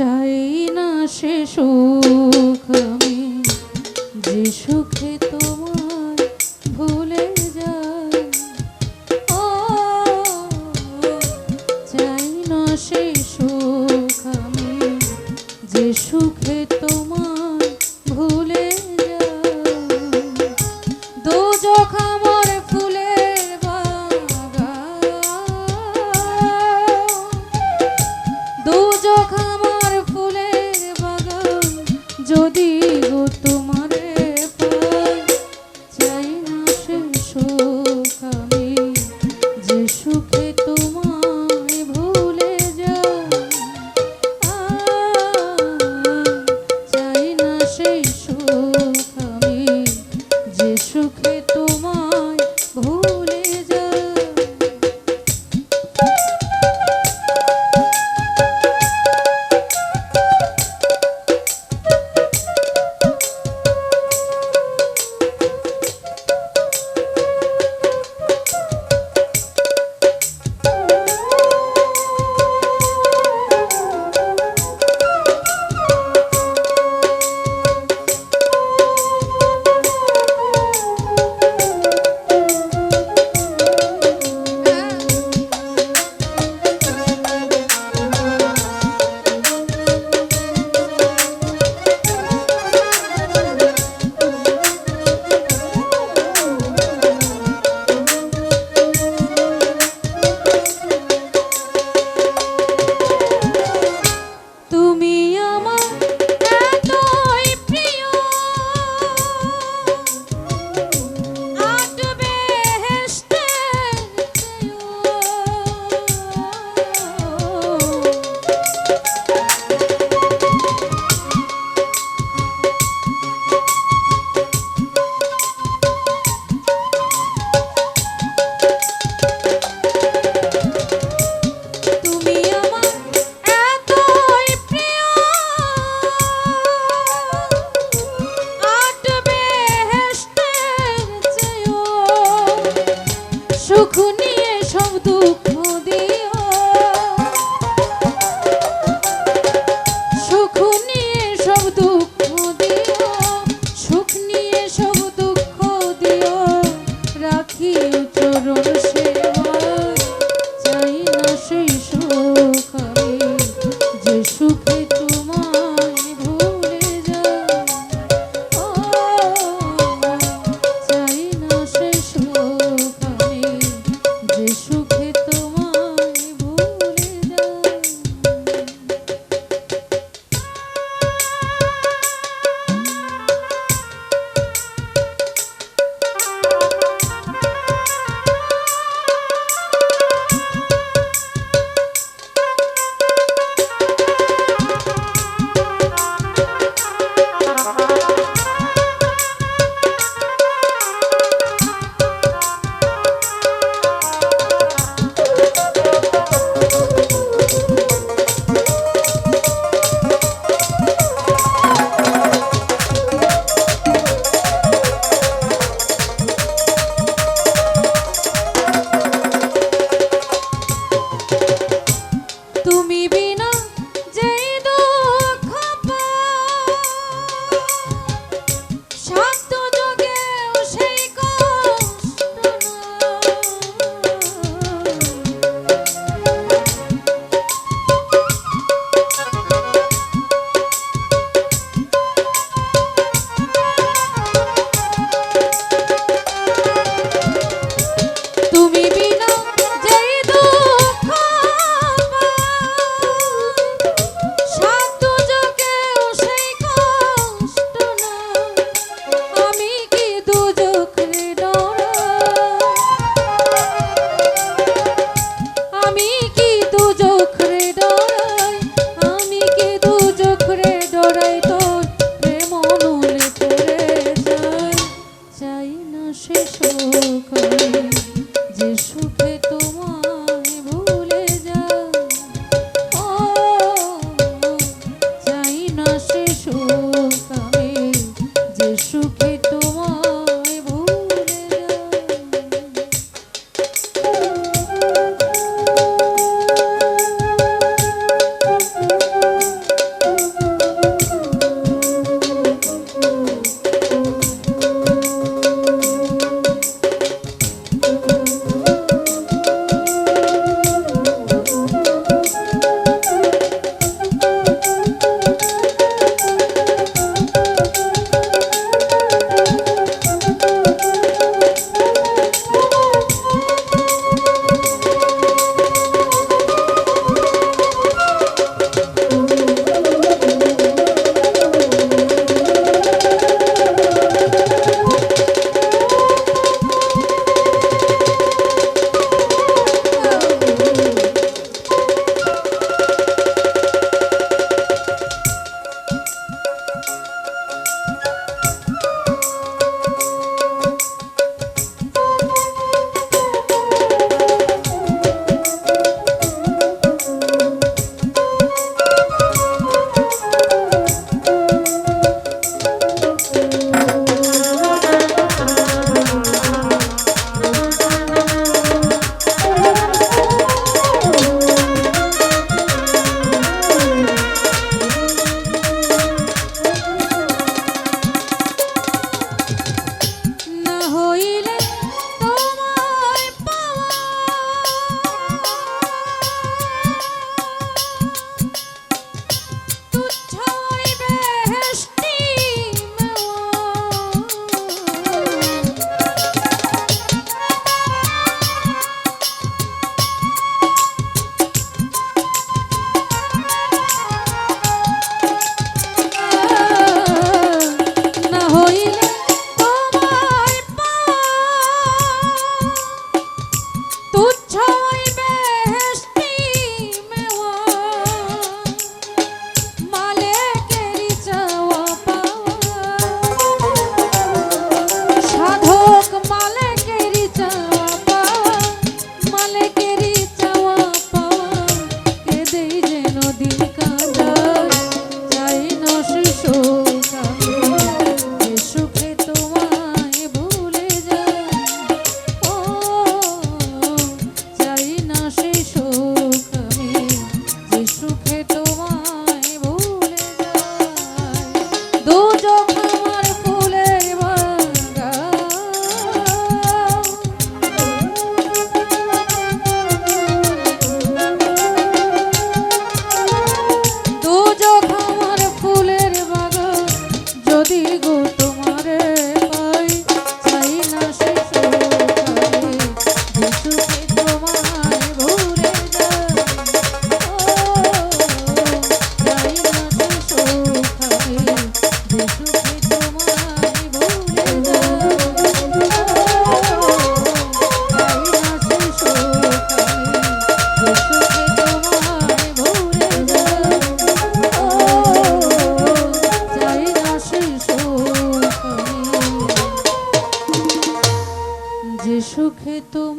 চাই না সে সুখ আমি। যে সুখে তোমার ভুলে যাই। ও, চাই না সে সুখ আমি। যে সুখে তোমার যদি গো তোমারে পাই, চাই না সে সুখ আমি। যে সুখে তোমায় ভুলে যাই চাই না সেই দুঃখ নিয়ে সব দুঃখ দিও। সুখ নিয়ে সব দুঃখ দিও। সুখ নিয়ে সব দুঃখ দিও। রাখিও চরণ তোমার